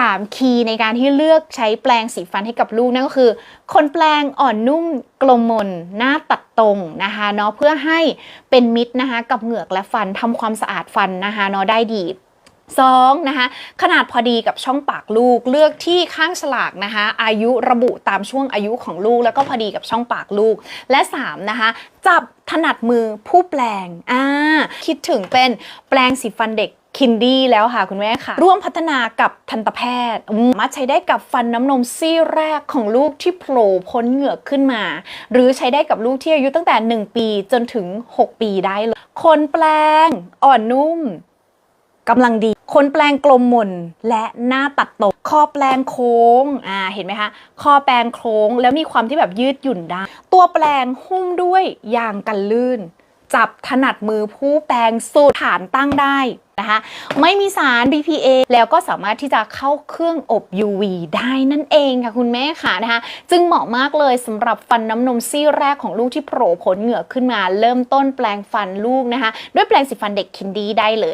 3 คีย์ในการที่เลือกใช้แปรงสีฟันให้กับลูกนั่นก็คือ คนแปรงอ่อนนุ่มกลมมนหน้าตัดตรงนะคะเนาะเพื่อให้เป็นมิตรนะคะกับเหงือกและฟันทำความสะอาดฟันนะคะเนาะได้ดีสองนะคะขนาดพอดีกับช่องปากลูกเลือกที่ข้างฉลากนะคะอายุระบุตามช่วงอายุของลูก แล้วก็พอดีกับช่องปากลูก และ3นะคะจับถนัดมือผู้แปลงอ่าคิดถึงเป็นแปลงสีฟันเด็ก คินดี้แล้วค่ะคุณแม่ค่ะ ร่วมพัฒนากับทันตแพทย์มสามารถใช้ได้กับฟันน้ำนมซี่แรกของลูกที่โผล่พ้นเหงือกขึ้นมา หรือใช้ได้กับลูกที่อายุตั้งแต่ 1 ปีจนถึง 6 ปีได้เลยคนแปลงอ่อนนุ่มกำลังดี คนแปลงกลมมนและหน้าตัดตกคอแปลงโค้ง อ่า เห็นไหมคะ คอแปลงโค้งแล้วมีความที่แบบยืดหยุ่นได้ ตัวแปลงหุ้มด้วยยางกันลื่น จับถนัดมือผู้แปลงสุดฐานตั้งได้นะคะไม่มีสาร BPA แล้วก็สามารถที่จะเข้าเครื่องอบ UV ได้นั่นเองค่ะคุณแม่ค่ะนะคะจึงเหมาะมากเลยสำหรับฟันน้ำนมซี่แรกของลูกที่โผล่ผลเหงือกขึ้นมา เริ่มต้นแปลงฟันลูกนะคะ ด้วยแปลงสีฟันเด็กคินดี้ได้เลย